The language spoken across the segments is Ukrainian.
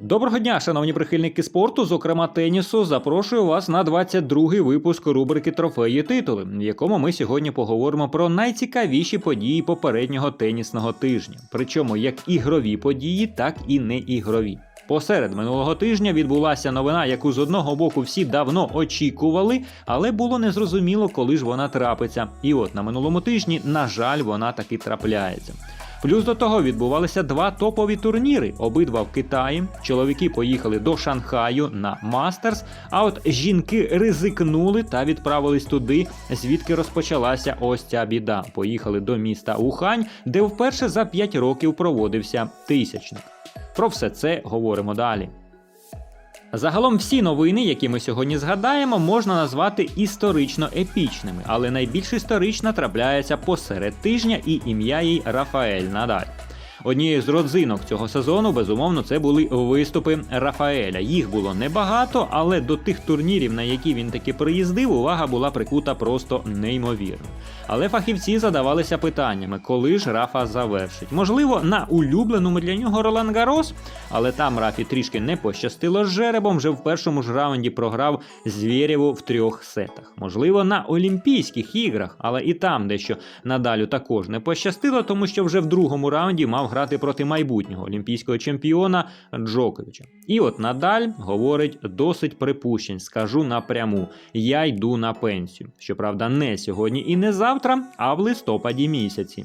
Доброго дня, шановні прихильники спорту, зокрема тенісу. Запрошую вас на 22-й випуск рубрики Трофеї титули, в якому ми сьогодні поговоримо про найцікавіші події попереднього тенісного тижня. Причому як ігрові події, так і не ігрові. Посеред минулого тижня відбулася новина, яку з одного боку всі давно очікували, але було незрозуміло, коли ж вона трапиться. І от на минулому тижні, на жаль, вона таки трапляється. Плюс до того відбувалися два топові турніри, обидва в Китаї. Чоловіки поїхали до Шанхаю на Мастерс. А от жінки ризикнули та відправились туди, звідки розпочалася ось ця біда. Поїхали до міста Ухань, де вперше за 5 років проводився тисячник. Про все це говоримо далі. Загалом всі новини, які ми сьогодні згадаємо, можна назвати історично епічними, але найбільш історична трапляється посеред тижня і ім'я їй Рафаель Надаль. Однією з родзинок цього сезону, безумовно, це були виступи Рафаеля. Їх було небагато, але до тих турнірів, на які він таки приїздив, увага була прикута просто неймовірно. Але фахівці задавалися питаннями, коли ж Рафа завершить. Можливо, на улюбленому для нього Ролан Гарос, але там Рафі трішки не пощастило з жеребом, вже в першому ж раунді програв Звєрєву в трьох сетах. Можливо, на Олімпійських іграх, але і там дещо надалю також не пощастило, тому що вже в другому раунді мав грати проти майбутнього олімпійського чемпіона Джоковича. І от Надаль говорить досить припущень, скажу напряму: я йду на пенсію. Щоправда, не сьогодні і не завтра, а в листопаді місяці.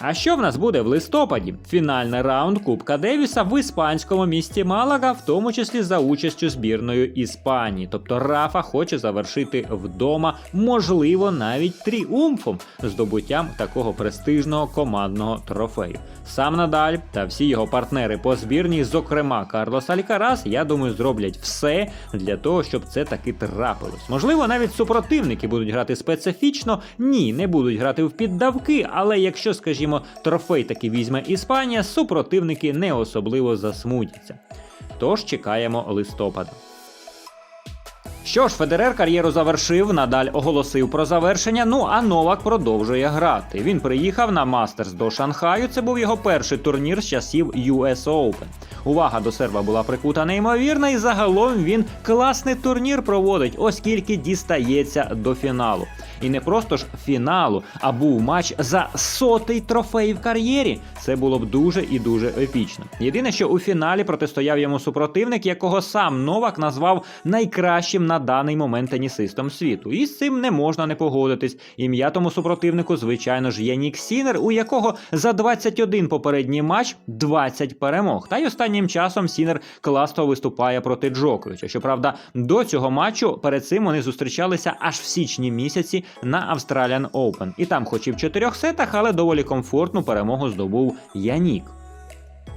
А що в нас буде в листопаді? Фінальний раунд Кубка Девіса в іспанському місті Малага, в тому числі за участю збірної Іспанії. Тобто Рафа хоче завершити вдома, можливо, навіть тріумфом здобуттям такого престижного командного трофею. Сам Надаль та всі його партнери по збірній, зокрема Карлос Алькарас, я думаю, зроблять все для того, щоб це таки трапилось. Можливо, навіть супротивники будуть грати специфічно, ні, не будуть грати в піддавки, але якщо, скажімо, трофей таки візьме Іспанія, супротивники не особливо засмутяться. Тож чекаємо листопада. Що ж, Федерер кар'єру завершив, надаль оголосив про завершення. Ну а Новак продовжує грати. Він приїхав на Мастерс до Шанхаю. Це був його перший турнір з часів US Open. Увага до серба була прикута неймовірна, і загалом він класний турнір проводить, оскільки дістається до фіналу. І не просто ж фіналу, а був матч за сотий трофей в кар'єрі. Це було б дуже і дуже епічно. Єдине, що у фіналі протистояв йому супротивник, якого сам Новак назвав найкращим на даний момент тенісистом світу. І з цим не можна не погодитись. Ім'я тому супротивнику, звичайно ж, є Нік Сінер, у якого за 21 попередній матч 20 перемог. Та й останнім часом Сінер класно виступає проти Джоковича. Щоправда, до цього матчу перед цим вони зустрічалися аж в січні місяці на Australian Open. І там, хоч і в чотирьох сетах, але доволі комфортну перемогу здобув Янік.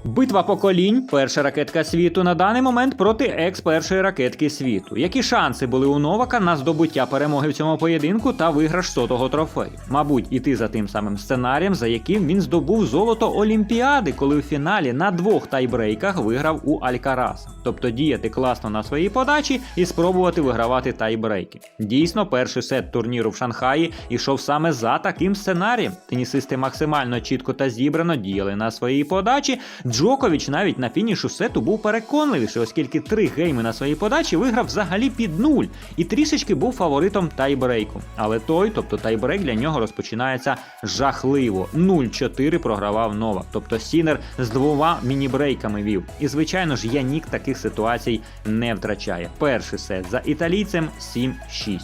Битва поколінь, перша ракетка світу на даний момент проти екс першої ракетки світу. Які шанси були у Новака на здобуття перемоги в цьому поєдинку та виграш сотого трофею? Мабуть, іти за тим самим сценарієм, за яким він здобув золото Олімпіади, коли у фіналі на двох тайбрейках виграв у Алькараса. Тобто діяти класно на своїй подачі і спробувати вигравати тайбрейки. Дійсно, перший сет турніру в Шанхаї ішов саме за таким сценарієм. Тенісисти максимально чітко та зібрано діяли на своїй подачі. Джокович навіть на фінішу сету був переконливіший, оскільки три гейми на своїй подачі виграв взагалі під нуль і трішечки був фаворитом тайбрейку. Але той, тобто тайбрейк для нього розпочинається жахливо. 0-4 програвав Новак. Тобто Сінер з двома міні-брейками вів. І звичайно ж, Янік таких ситуацій не втрачає. Перший сет за італійцем 7-6.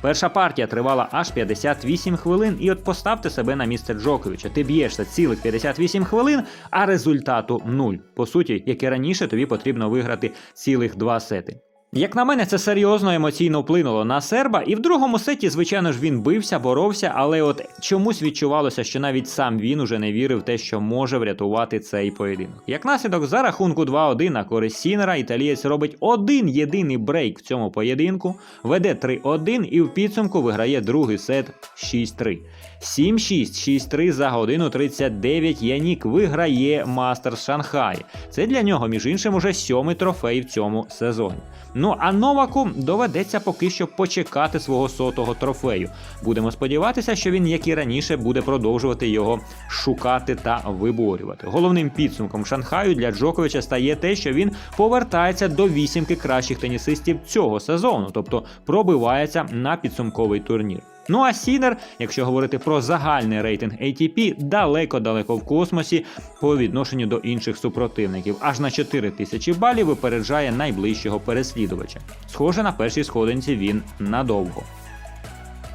Перша партія тривала аж 58 хвилин, і от поставте себе на місце Джоковича. Ти б'єшся цілих 58 хвилин, а результату нуль. По суті, як і раніше, тобі потрібно виграти цілих два сети. Як на мене, це серйозно емоційно вплинуло на серба, і в другому сеті, звичайно ж, він бився, боровся, але от чомусь відчувалося, що навіть сам він уже не вірив в те, що може врятувати цей поєдинок. Як наслідок, за рахунку 2-1 на користь Сінера, італієць робить один єдиний брейк в цьому поєдинку, веде 3-1 і в підсумку виграє другий сет 6-3. 7-6, 6-3 за годину 39 Янік виграє Мастерс Шанхай. Це для нього, між іншим, уже сьомий трофей в цьому сезоні. Ну а Новаку доведеться поки що почекати свого сотого трофею. Будемо сподіватися, що він, як і раніше, буде продовжувати його шукати та виборювати. Головним підсумком Шанхаю для Джоковича стає те, що він повертається до вісімки кращих тенісистів цього сезону, тобто пробивається на підсумковий турнір. Ну а Сінер, якщо говорити про загальний рейтинг ATP, далеко-далеко в космосі по відношенню до інших супротивників, аж на 4 тисячі балів випереджає найближчого переслідувача. Схоже, на першій сходинці він надовго.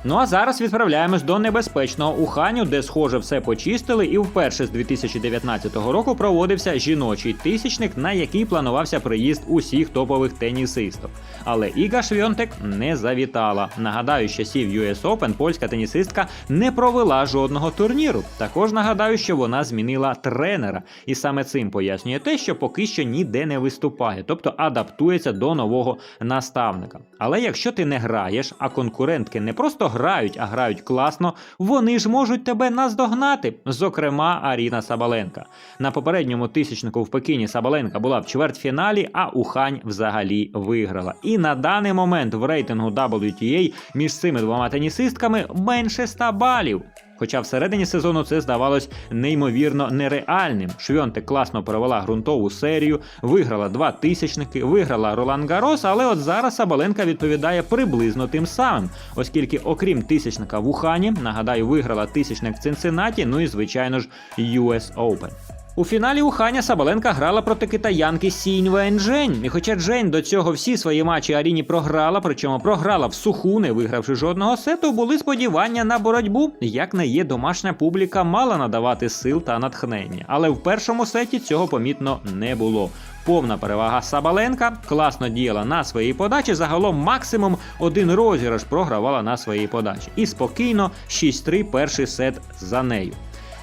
Ну а зараз відправляємось до небезпечного Уханю, де, схоже, все почистили, і вперше з 2019 року проводився жіночий тисячник, на який планувався приїзд усіх топових тенісистів. Але Іга Швьонтек не завітала. Нагадаю, з часів US Open польська тенісистка не провела жодного турніру. Також нагадаю, що вона змінила тренера, і саме цим пояснює те, що поки що ніде не виступає, тобто адаптується до нового наставника. Але якщо ти не граєш, а конкурентки не просто грають, а грають класно, вони ж можуть тебе наздогнати. Зокрема, Аріна Сабаленка. На попередньому тисячнику в Пекіні Сабаленка була в чвертьфіналі, а Ухань взагалі виграла. І на даний момент в рейтингу WTA між цими двома тенісистками менше 100 балів. Хоча всередині сезону це здавалось неймовірно нереальним. Швьонтек класно провела ґрунтову серію, виграла два тисячники, виграла Ролан Гарос, але от зараз Сабаленка відповідає приблизно тим самим, оскільки, окрім тисячника в Ухані, нагадаю, виграла тисячник в Цинциннаті, ну і звичайно ж US Open. У фіналі Уханя Сабаленка грала проти китаянки Сінь Венджень. І хоча Джейн до цього всі свої матчі Аріні програла, причому програла в суху, не вигравши жодного сету, були сподівання на боротьбу. Як не є, домашня публіка мала надавати сил та натхнення. Але в першому сеті цього помітно не було. Повна перевага Сабаленка класно діяла на своїй подачі. Загалом максимум один розіграш програвала на своїй подачі. І спокійно 6-3 перший сет за нею.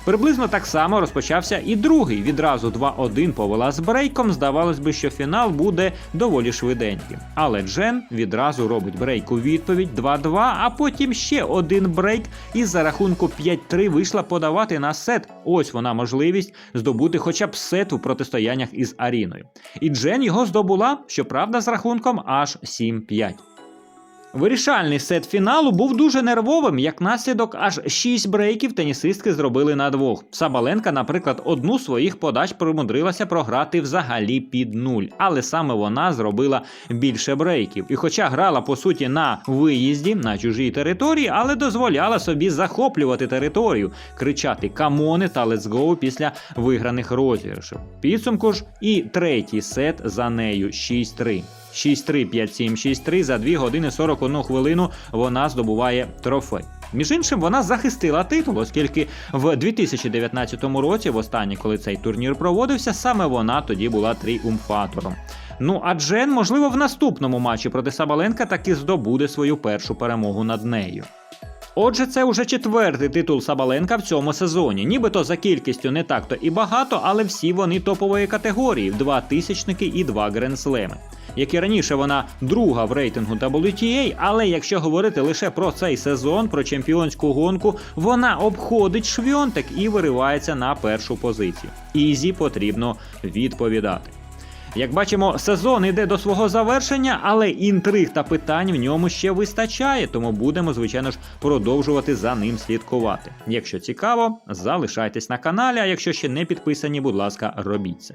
Приблизно так само розпочався і другий. Відразу 2-1 повела з брейком. Здавалось би, що фінал буде доволі швиденьким. Але Джен відразу робить брейк у відповідь 2-2, а потім ще один брейк, і за рахунку 5-3 вийшла подавати на сет. Ось вона можливість здобути хоча б сет у протистояннях із Аріною. І Джен його здобула, щоправда, з рахунком аж 7-5. Вирішальний сет фіналу був дуже нервовим, як наслідок аж 6 брейків тенісистки зробили на двох. Сабаленка, наприклад, одну своїх подач примудрилася програти взагалі під нуль, але саме вона зробила більше брейків. І хоча грала по суті на виїзді на чужій території, але дозволяла собі захоплювати територію, кричати камони та go після виграних розіграшів. Підсумку ж і третій сет за нею 6-3. 6-3, 5-7, 6-3 за 2 години 41 хвилину вона здобуває трофей. Між іншим, вона захистила титул, оскільки в 2019 році, востаннє, коли цей турнір проводився, саме вона тоді була тріумфатором. Ну а Джен, можливо, в наступному матчі проти Сабаленка таки здобуде свою першу перемогу над нею. Отже, це вже четвертий титул Сабаленка в цьому сезоні. Нібито за кількістю не так-то і багато, але всі вони топової категорії: два тисячники і два гренслеми. Як і раніше, вона друга в рейтингу WTA, але якщо говорити лише про цей сезон, про чемпіонську гонку, вона обходить швьонтек і виривається на першу позицію. Ізі потрібно відповідати. Як бачимо, сезон іде до свого завершення, але інтриг та питань в ньому ще вистачає, тому будемо, звичайно ж, продовжувати за ним слідкувати. Якщо цікаво, залишайтесь на каналі, а якщо ще не підписані, будь ласка, робіть це.